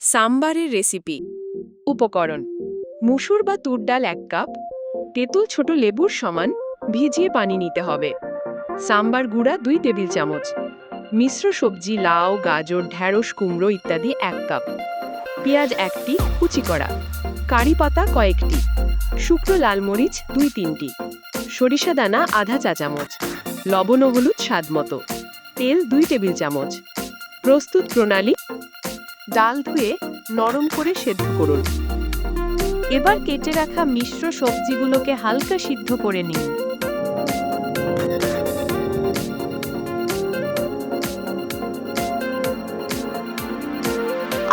সাম্বারের recipe. উপকরণ, মুসুর বা তুর ডাল এক কাপ, তেঁতুল ছোট লেবুর সমান ভিজিয়ে পানি নিতে হবে। সাম্বার গুঁড়া দুই টেবিল চামচ, মিশ্র সবজি লাউ, গাজর ঢ্যাঁড়স কুমড়ো ইত্যাদি এক কাপ। পেঁয়াজ একটি, কুচি করা। কারি পাতা কয়েকটি। শুকনো লাল মরিচ দুই তিনটি। সরিষা দানা আধা চা চামচ। লবণ ও হলুদ স্বাদ মতো। তেল দুই টেবিল চামচ। প্রস্তুত প্রণালী ডাল ধুয়ে নরম করে সেদ্ধ করুন। এবার কেটে রাখা মিশ্র সবজিগুলোকে হালকা সিদ্ধ করে নিন।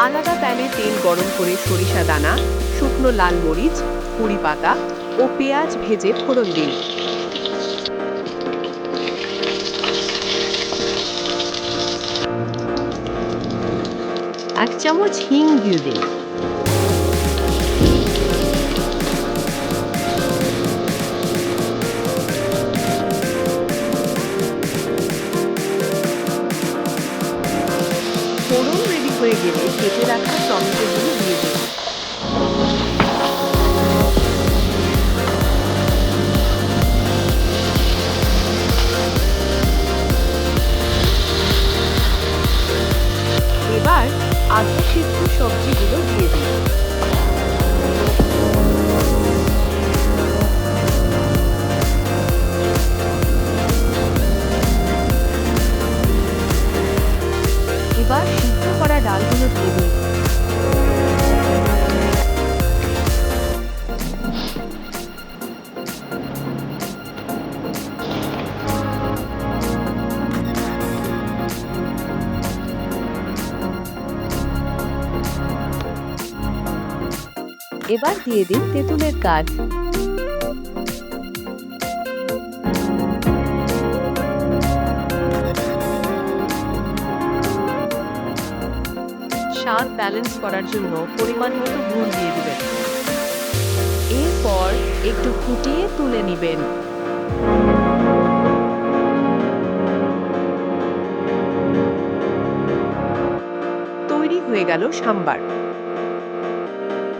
আলাদা প্যানে তেল গরম করে সরিষা দানা, শুকনো লাল মরিচ কুড়ি পাতা ও পেঁয়াজ ভেজে ফোড়ন দিন। এক চামচ হিং দিয়ে দিন। ফোড়ন রেডি হয়ে গেলে কেটে রাখা টমেটোগুলো দিয়ে দিন। সবজিগুলো দিয়ে এবার সিদ্ধ করা ডালগুলো দিয়ে এবার দিয়ে দিন তেঁতুলের কাঠ। স্বাদ ব্যালেন্স করার জন্য পরিমাণ মতো গুড় দিয়ে দিবেন। এরপর একটু ফুটিয়ে তুলে নেবেন। তৈরি হয়ে গেল সাম্বার।